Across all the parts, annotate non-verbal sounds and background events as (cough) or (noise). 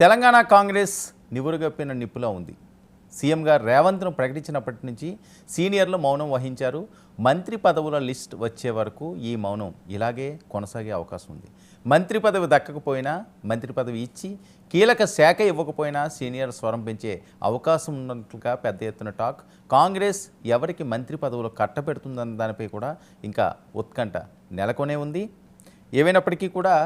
తెలంగాణ కాంగ్రెస్ నివురుగప్పిన నిప్పులా ఉంది. సీఎంగా రేవంత్ను ప్రకటించినప్పటి నుంచి సీనియర్లు మౌనం వహించారు. మంత్రి పదవుల లిస్ట్ వచ్చే వరకు ఈ మౌనం ఇలాగే కొనసాగే అవకాశం ఉంది. మంత్రి పదవి దక్కకపోయినా మంత్రి పదవి ఇచ్చి కీలక శాఖ ఇవ్వకపోయినా సీనియర్ స్వరం పెంచే అవకాశం ఉన్నట్లుగా పెద్ద ఎత్తున టాక్. కాంగ్రెస్ ఎవరికి మంత్రి పదవులు కట్టబెడుతుందన్న దానిపై కూడా ఇంకా ఉత్కంఠ నెలకొనే ఉంది. ఏమైనప్పటికీ కూడా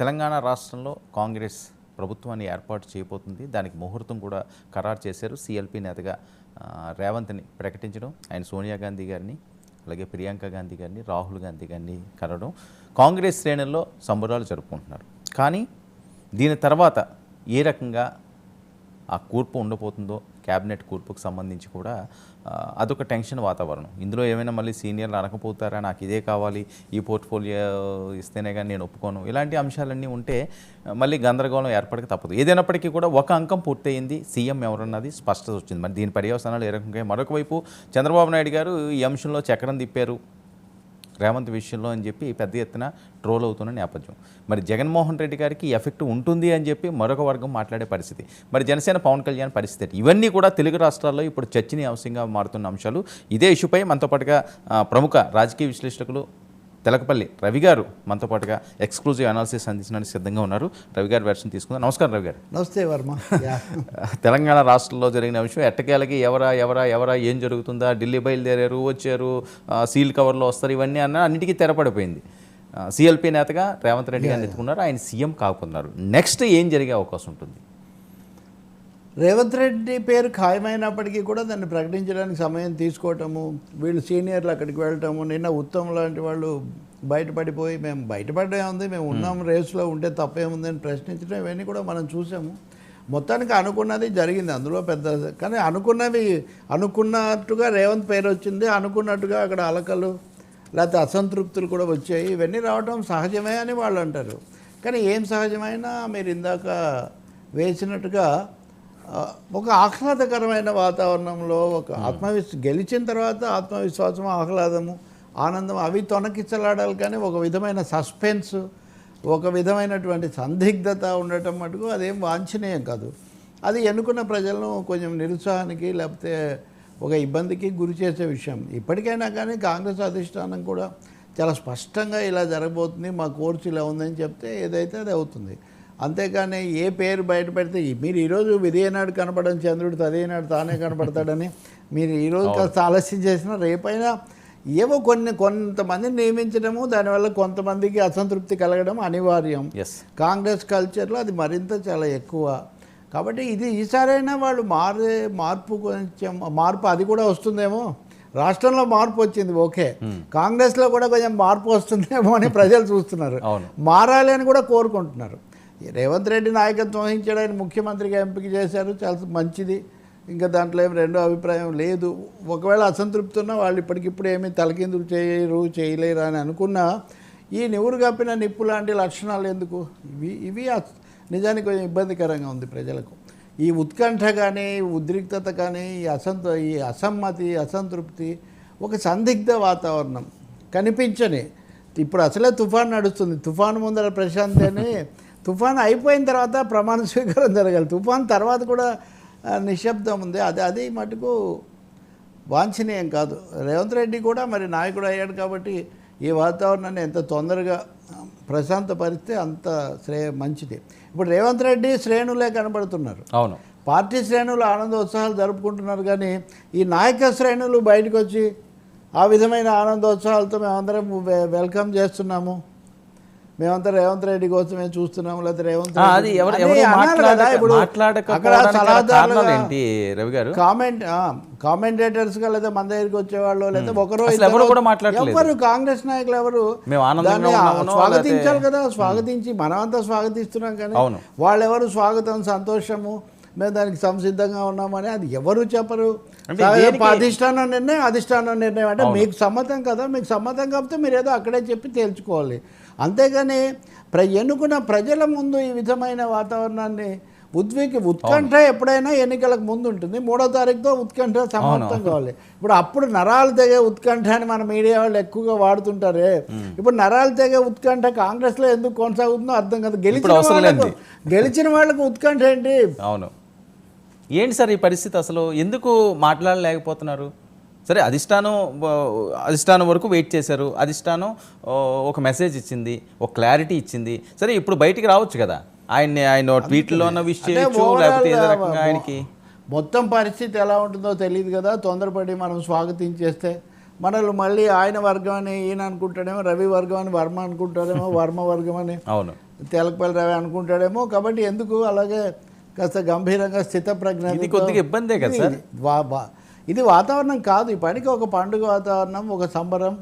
తెలంగాణ రాష్ట్రంలో కాంగ్రెస్ ప్రభుత్వాన్ని ఏర్పాటు చేయబోతుంది. దానికి ముహూర్తం కూడా ఖరారు చేశారు. సిఎల్పి నేతగా రేవంత్ని ప్రకటించడం ఆయన సోనియా గాంధీ గారిని అలాగే ప్రియాంక గాంధీ గారిని రాహుల్ గాంధీ గారిని కలవడం కాంగ్రెస్ శ్రేణుల్లో సంబరాలు జరుపుకుంటున్నారు. కానీ దీని తర్వాత ఏ రకంగా ఆ కూర్పు ఉండబోతుందో క్యాబినెట్ కూర్పుకు సంబంధించి కూడా అదొక టెన్షన్ వాతావరణం. ఇందులో ఏమైనా మళ్ళీ సీనియర్లు అనకపోతారా? నాకు ఇదే కావాలి ఈ పోర్ట్ఫోలియో ఇస్తేనే కానీ నేను ఒప్పుకోను. ఇలాంటి అంశాలన్నీ ఉంటే మళ్ళీ గందరగోళం ఏర్పడక తప్పదు. ఏదైనప్పటికీ కూడా ఒక అంకం పూర్తయింది సీఎం ఎవరన్నది స్పష్టత వచ్చింది. మరి దీని పర్యవసానాలు ఏ రకంగా? మరొక వైపు చంద్రబాబు నాయుడు గారు ఈ అంశంలో చక్రం తిప్పారు. రేవంత్ విషయంలో అని చెప్పి పెద్ద ఎత్తున ట్రోల్ అవుతున్న నేపథ్యం. మరి జగన్మోహన్ రెడ్డి గారికి ఎఫెక్ట్ ఉంటుంది అని చెప్పి మరొక వర్గం మాట్లాడే పరిస్థితి. మరి జనసేన పవన్ కళ్యాణ్ పరిస్థితి ఇవన్నీ కూడా తెలుగు రాష్ట్రాల్లో ఇప్పుడు చర్చనీయాంశంగా మారుతున్న అంశాలు. ఇదే ఇష్యూపై మనతో పాటుగా ప్రముఖ రాజకీయ విశ్లేషకులు తెలకపల్లి రవి గారు మనతో పాటుగా ఎక్స్క్లూజివ్ అనాలిసిస్ అందించడానికి సిద్ధంగా ఉన్నారు. రవి గారి వెర్షన్ తీసుకుందాం. నమస్కారం రవి గారు. నమస్తే వర్మ. (laughs) తెలంగాణ రాష్ట్రంలో జరిగిన విషయం ఎట్టకేలకి ఎవరా ఎవరా ఎవరా ఏం జరుగుతుందా ఢిల్లీ బయలుదేరారు వచ్చారు సీల్ కవర్లో వస్తారు ఇవన్నీ అన్న అన్నిటికీ తెరపడిపోయింది. సిఎల్పి నేతగా రేవంత్ రెడ్డి గారిని ఎత్తుకున్నారు. ఆయన సీఎం కాకున్నారు. నెక్స్ట్ ఏం జరిగే అవకాశం ఉంటుంది? రేవంత్ రెడ్డి పేరు ఖాయమైనప్పటికీ కూడా దాన్ని ప్రకటించడానికి సమయం తీసుకోవటము వీళ్ళు సీనియర్లు అక్కడికి వెళ్ళటము నిన్న ఉత్తమ్ లాంటి వాళ్ళు బయటపడిపోయి మేము బయటపడే ఉంది మేము ఉన్నాం రేసులో ఉంటే తప్పేముంది అని ప్రశ్నించడం ఇవన్నీ కూడా మనం చూసాము. మొత్తానికి అనుకున్నది జరిగింది అందులో పెద్ద కానీ అనుకున్నవి అనుకున్నట్టుగా రేవంత్ పేరు వచ్చింది అనుకున్నట్టుగా అక్కడ అలకలు లేకపోతే అసంతృప్తులు కూడా వచ్చాయి ఇవన్నీ రావడం సహజమే అని వాళ్ళు అంటారు. కానీ ఏం సహజమైనా మీరు ఇందాక వేసినట్టుగా ఒక ఆహ్లాదకరమైన వాతావరణంలో ఒక ఆత్మవిశ్వ గెలిచిన తర్వాత ఆత్మవిశ్వాసం ఆహ్లాదము ఆనందం అవి తొనకిచ్చలాడాలి కానీ ఒక విధమైన సస్పెన్స్ ఒక విధమైనటువంటి సందిగ్ధత ఉండటం మటుకు అదేం వాంఛనీయం కాదు. అది ఎన్నుకున్న ప్రజలను కొంచెం నిరుత్సాహానికి లేకపోతే ఒక ఇబ్బందికి గురి చేసే విషయం. ఇప్పటికైనా కానీ కాంగ్రెస్ అధిష్టానం కూడా చాలా స్పష్టంగా ఇలా జరగబోతుంది మా కోర్సు ఇలా ఉందని చెప్తే ఏదైతే అది అవుతుంది. అంతేకాని ఏ పేరు బయట పెడితే మీరు ఈరోజు విధేయనాడు కనపడని చంద్రుడు తదేనాడు తానే కనపడతాడని మీరు ఈరోజు కాస్త ఆలస్యం చేసినా రేపైనా ఏవో కొన్ని కొంతమందిని నియమించడము దానివల్ల కొంతమందికి అసంతృప్తి కలగడం అనివార్యం. కాంగ్రెస్ కల్చర్లో అది మరింత చాలా ఎక్కువ. కాబట్టి ఇది ఈసారైనా వాళ్ళు మారే మార్పు కొంచెం మార్పు అది కూడా వస్తుందేమో? రాష్ట్రంలో మార్పు వచ్చింది ఓకే. కాంగ్రెస్లో కూడా కొంచెం మార్పు వస్తుందేమో అని ప్రజలు చూస్తున్నారు. మారాలి అని కూడా కోరుకుంటున్నారు. రేవంత్ రెడ్డి నాయకత్వం వహించాడు ఆయన ముఖ్యమంత్రిగా ఎంపిక చేశారు. చాలా మంచిది. ఇంకా దాంట్లో ఏం రెండో అభిప్రాయం లేదు. ఒకవేళ అసంతృప్తి ఉన్నా వాళ్ళు ఇప్పటికిప్పుడు ఏమీ తలకిందులు చేయరు చేయలేరు అని అనుకున్నా ఈ నివురు కప్పిన నిప్పు లాంటి లక్షణాలు ఎందుకు? ఇవి ఇవి నిజానికి కొంచెం ఇబ్బందికరంగా ఉంది ప్రజలకు. ఈ ఉత్కంఠ కానీ ఉద్రిక్తత కానీ ఈ అసంత ఈ అసమ్మతి అసంతృప్తి ఒక సందిగ్ధ వాతావరణం. కనిపించని. ఇప్పుడు అసలే తుఫాన్ నడుస్తుంది. తుఫాన్ ముందర ప్రశాంత్ అని తుఫాన్ అయిపోయిన తర్వాత ప్రమాణ స్వీకారం జరగాలి. తుఫాన్ తర్వాత కూడా నిశ్శబ్దం ఉంది. అది అది మటుకు వాంఛనీయం కాదు. రేవంత్ రెడ్డి కూడా మరి నాయకుడు అయ్యాడు కాబట్టి ఈ వాతావరణాన్ని ఎంత తొందరగా ప్రశాంతపరిస్తే అంత శ్రేయ మంచిది. ఇప్పుడు రేవంత్ రెడ్డి శ్రేణులే కనబడుతున్నారు. అవును. పార్టీ శ్రేణులు ఆనందోత్సవాలు జరుపుకుంటున్నారు కానీ ఈ నాయక శ్రేణులు బయటకు వచ్చి ఆ విధమైన ఆనందోత్సవాలతో మేమందరం వెల్కమ్ చేస్తున్నాము. మేమంతా రేవంత్ రెడ్డి కోసమే చూస్తున్నాము లేకపోతే రేవంత్ అది ఎవరు ఏంటి రవి గారు? కామెంట్ కామెంటేటర్స్గా లేదా మన దగ్గరికి వచ్చేవాళ్ళు లేదా ఒకరు ఎవరు కూడా మాట్లాడట్లేదు. ఎవరు కాంగ్రెస్ నాయకులు ఎవరు? స్వాగతించాలి కదా స్వాగతించి మనమంతా స్వాగతిస్తున్నాం కానీ. వాళ్ళెవరు స్వాగతం సంతోషము? మేము దానికి సంసిద్ధంగా ఉన్నామని అది ఎవరు చెప్పరు. అధిష్టానం నిర్ణయం అధిష్టానం నిర్ణయం. అంటే మీకు సమ్మతం కదా మీకు సమ్మతం కాకపోతే మీరు ఏదో అక్కడే చెప్పి తేల్చుకోవాలి. అంతేగాని ప్ర ఎన్నుకున్న ప్రజల ముందు ఈ విధమైన వాతావరణాన్ని ఉద్విక ఉత్కంఠ ఎప్పుడైనా ఎన్నికలకు ముందు ఉంటుంది. మూడో తారీఖుతో ఉత్కంఠ సమాప్తం కావాలి. ఇప్పుడు అప్పుడు నరాలు తెగే ఉత్కంఠ అని మన మీడియా వాళ్ళు ఎక్కువగా వాడుతుంటారే. ఇప్పుడు నరాలు తెగే ఉత్కంఠ కాంగ్రెస్లో ఎందుకు కొనసాగుతుందో అర్థం కాదు. గెలిచిన వాళ్ళకు. గెలిచిన వాళ్ళకు ఉత్కంఠ ఏంటి? అవును. ఏంటి సార్ ఈ పరిస్థితి అసలు? ఎందుకు మాట్లాడలేకపోతున్నారు? సరే అధిష్టానం అధిష్టానం వరకు వెయిట్ చేశారు. అధిష్టానం ఒక మెసేజ్ ఇచ్చింది ఒక క్లారిటీ ఇచ్చింది. సరే ఇప్పుడు బయటికి రావచ్చు కదా? ఆయన్ని ఆయన ట్వీట్లో విష్ చేయొచ్చు overall లేకపోతే ఏదో గా రకంగా ఆయనకి. మొత్తం పరిస్థితి ఎలా ఉంటుందో తెలియదు కదా? తొందరపడి మనం స్వాగతించేస్తే. మనల్ని మళ్ళీ ఆయన వర్గం అని ఈయన అనుకుంటాడేమో రవి వర్గం అని వర్మ అనుకుంటాడేమో వర్మ వర్గం అని అవును. తెలకపల్లి రవి అనుకుంటాడేమో. కాబట్టి ఎందుకు? అలాగే కాస్త గంభీరంగా స్థితప్రజ్ఞ ఇది కొద్దిగా ఇబ్బందే కదా సార్? ఇది వాతావరణం కాదు. ఈ పనికి ఒక పండుగ వాతావరణం ఒక సంబరం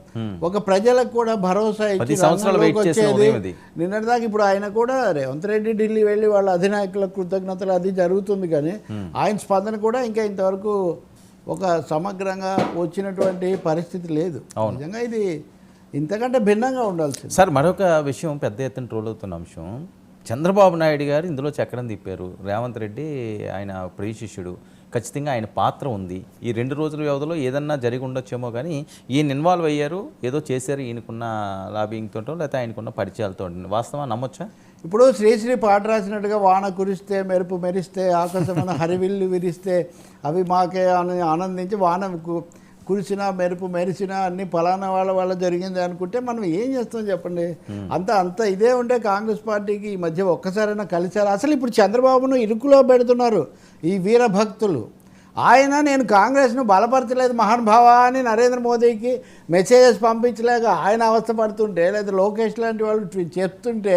ఒక ప్రజలకు కూడా భరోసా పది ఇచ్చి సంవత్సరాలు రంగంలోకి వెయిట్ చేసిన వచ్చేది ఉదయం ఇది. నిన్నటిదాకా ఇప్పుడు ఆయన కూడా రేవంత్ రెడ్డి ఢిల్లీ వెళ్ళి వాళ్ళ అధినాయకుల కృతజ్ఞతలు అది జరుగుతుంది కానీ ఆయన స్పందన కూడా ఇంకా ఇంతవరకు ఒక సమగ్రంగా వచ్చినటువంటి పరిస్థితి లేదు. నిజంగా ఇది ఇంతకంటే భిన్నంగా ఉండాల్సింది. సార్ మరొక విషయం పెద్ద ఎత్తున ట్రోల్ అవుతున్న అంశం. చంద్రబాబు నాయుడు గారు ఇందులో చక్రం తిప్పారు. రేవంత్ రెడ్డి ఆయన ప్రియ శిష్యుడు. ఖచ్చితంగా ఆయన పాత్ర ఉంది. ఈ రెండు రోజుల వ్యవధిలో ఏదన్నా జరిగి ఉండొచ్చేమో కానీ ఈయన ఇన్వాల్వ్ అయ్యారు ఏదో చేశారు ఈయనకున్న లాబింగ్తో లేకపోతే ఆయనకున్న పరిచయాలతో. వాస్తవం నమ్మొచ్చా? ఇప్పుడు శ్రీశ్రీ పాట రాసినట్టుగా వాన కురిస్తే మెరుపు మెరిస్తే ఆకాశమైన హరివిల్లు విరిస్తే అవి మాకే అని ఆనందించి వాన కురిసినా మెరుపు మెరిసినా అన్ని ఫలానా వాళ్ళ వల్ల జరిగింది అనుకుంటే మనం ఏం చేస్తాం చెప్పండి? అంత అంత ఇదే ఉంటే కాంగ్రెస్ పార్టీకి ఈ మధ్య ఒక్కసారైనా కలిశారు? అసలు ఇప్పుడు చంద్రబాబును ఇరుకులో పెడుతున్నారు ఈ వీరభక్తులు. ఆయన నేను కాంగ్రెస్ను బలపరచలేదు మహానుభావ అని నరేంద్ర మోదీకి మెసేజెస్ పంపించలేక ఆయన అవస్థపడుతుంటే లేదా లోకేష్ లాంటి వాళ్ళు చెప్తుంటే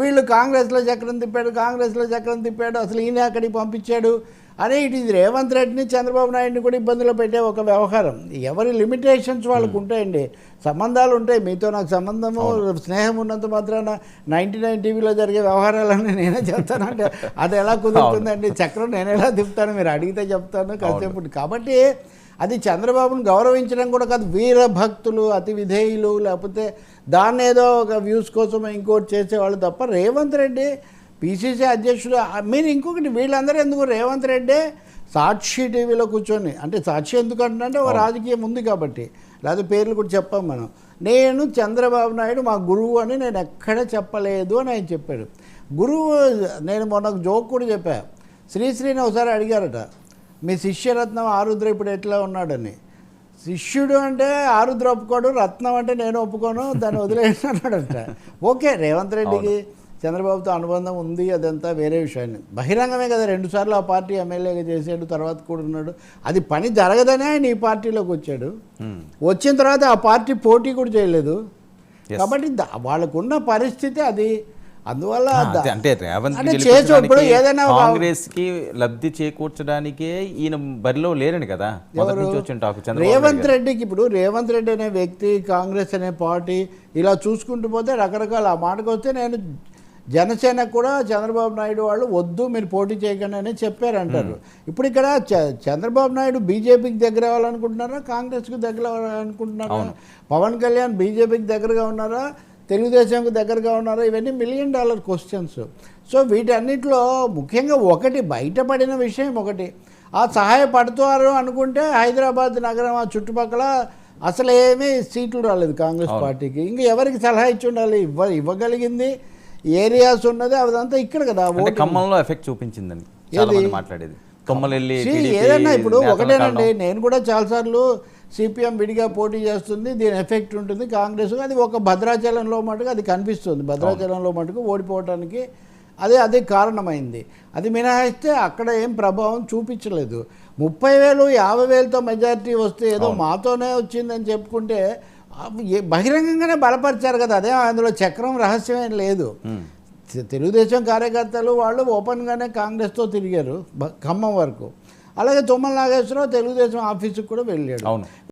వీళ్ళు కాంగ్రెస్లో చక్రం తిప్పాడు కాంగ్రెస్లో చక్రం తిప్పాడు అసలు ఈయన అక్కడికి పంపించాడు? అని ఇటు ఇది రేవంత్ రెడ్డిని చంద్రబాబు నాయుడిని కూడా ఇబ్బందులో పెట్టే ఒక వ్యవహారం. ఎవరి లిమిటేషన్స్ వాళ్ళకు ఉంటాయండి. సంబంధాలు ఉంటాయి. మీతో నాకు సంబంధము స్నేహం ఉన్నంత మాత్రాన నైంటీ నైన్ టీవీలో జరిగే వ్యవహారాలన్నీ నేనే చెప్తానంటే అది ఎలా కుదురుతుందండి? చక్రం నేను ఎలా తిప్పుతాను? మీరు అడిగితే చెప్తాను కాసేపు కాబట్టి అది చంద్రబాబును గౌరవించడం కూడా కాదు వీరభక్తులు అతి విధేయులు లేకపోతే దాన్ని ఏదో ఒక వ్యూస్ కోసం ఇంకోటి చేసేవాళ్ళు తప్ప రేవంత్ రెడ్డి పిసిసి అధ్యక్షుడు మీరు ఇంకొకటి వీళ్ళందరూ ఎందుకు రేవంత్ రెడ్డి సాక్షి టీవీలో కూర్చొని అంటే సాక్షి ఎందుకు అంటే ఒక రాజకీయం ఉంది కాబట్టి లేదా పేర్లు కూడా చెప్పాం మనం. నేను చంద్రబాబు నాయుడు మా గురువు అని నేను ఎక్కడ చెప్పలేదు అని ఆయన చెప్పాడు. గురువు నేను మొన్న ఒక జోక్ కూడా చెప్పా. శ్రీశ్రీని ఒకసారి అడిగారట మీ శిష్యరత్నం ఆరుద్ర ఇప్పుడు ఎట్లా ఉన్నాడని? శిష్యుడు అంటే ఆరుద్ర ఒప్పుకోడు రత్నం అంటే నేను ఒప్పుకోను దాన్ని వదిలేసి అన్నాడంట. ఓకే రేవంత్ రెడ్డికి చంద్రబాబుతో అనుబంధం ఉంది అదంతా వేరే విషయాన్ని. బహిరంగమే కదా రెండుసార్లు ఆ పార్టీ ఎమ్మెల్యేగా చేసాడు తర్వాత కూడా ఉన్నాడు. అది పని జరగదనే ఆయన ఈ పార్టీలోకి వచ్చాడు. వచ్చిన తర్వాత ఆ పార్టీ పోటీ కూడా చేయలేదు. కాబట్టి వాళ్ళకున్న పరిస్థితి అది. అందువల్ల అంటే రేవంత్ ఇప్పుడు ఏదైనా కాంగ్రెస్కి లబ్ధి చేకూర్చడానికే ఈయన బరిలో లేరని కదా రేవంత్ రెడ్డికి ఇప్పుడు రేవంత్ రెడ్డి అనే వ్యక్తి కాంగ్రెస్ అనే పార్టీ ఇలా చూసుకుంటూ పోతే రకరకాల ఆ మాటకు వస్తే నేను జనసేన కూడా చంద్రబాబు నాయుడు వాళ్ళు వద్దు మీరు పోటీ చేయకండి అని చెప్పారంటారు. ఇప్పుడు ఇక్కడ చ- చంద్రబాబు నాయుడు బీజేపీకి దగ్గర అవ్వాలనుకుంటున్నారా కాంగ్రెస్కి దగ్గర అవ్వాలనుకుంటున్నారా? పవన్ కళ్యాణ్ బీజేపీకి దగ్గరగా ఉన్నారా తెలుగుదేశంకు దగ్గరగా ఉన్నారా? ఇవన్నీ మిలియన్ డాలర్ క్వశ్చన్స్ సో వీటన్నిటిలో ముఖ్యంగా ఒకటి బయటపడిన విషయం ఒకటి. ఆ సహాయపడుతారు అనుకుంటే హైదరాబాద్ నగరం ఆ చుట్టుపక్కల అసలు ఏమీ సీట్లు రాలేదు కాంగ్రెస్ పార్టీకి. ఇంకా ఎవరికి సలహా ఇచ్చి ఉండాలి? ఇవ్వ ఇవ్వగలిగింది ఏరియాస్ ఉన్నది అదంతా ఇక్కడ కదా. ఖమ్మంలో ఎఫెక్ట్ చూపించిందని మాట్లాడేది. ఏదన్నా ఇప్పుడు ఒకటేనండి. నేను కూడా చాలాసార్లు సిపిఎం విడిగా పోటీ చేస్తుంది దీని ఎఫెక్ట్ ఉంటుంది కాంగ్రెస్ అది ఒక భద్రాచలంలో మటుకు అది కనిపిస్తుంది భద్రాచలంలో మటుకు ఓడిపోవటానికి అదే అదే కారణమైంది. అది మినహాయిస్తే అక్కడ ఏం ప్రభావం చూపించలేదు. ముప్పై వేలు యాభై వేలతో మెజారిటీ వస్తే ఏదో మాతోనే వచ్చిందని చెప్పుకుంటే బహిరంగంగానే బలపరిచారు కదా అదే అందులో చక్రం రహస్యమేం లేదు. తెలుగుదేశం కార్యకర్తలు వాళ్ళు ఓపెన్గానే కాంగ్రెస్తో తిరిగారు ఖమ్మం వరకు. అలాగే తుమ్మల నాగేశ్వరరావు తెలుగుదేశం ఆఫీసుకు కూడా వెళ్ళాడు. అవును.